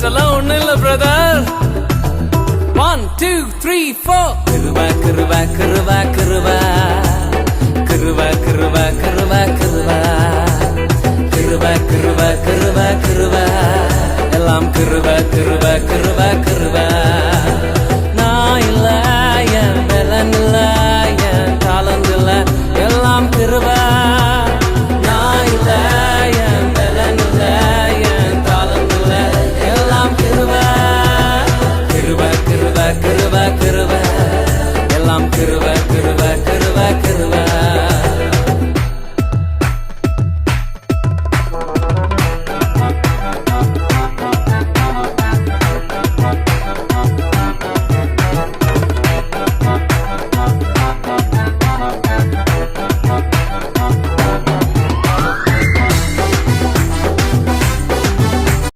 அதெல்லாம் ஒண்ணு இல்ல brother one two three four கிருவா கிருவா கிருவா கிருவா. கிருவா கிருவா கிருவா கிருவா. கிருவா கிருவா கிருவா கிருவா. எல்லாம் கிருவா கிருவா கிருவா கிருவ கிருவ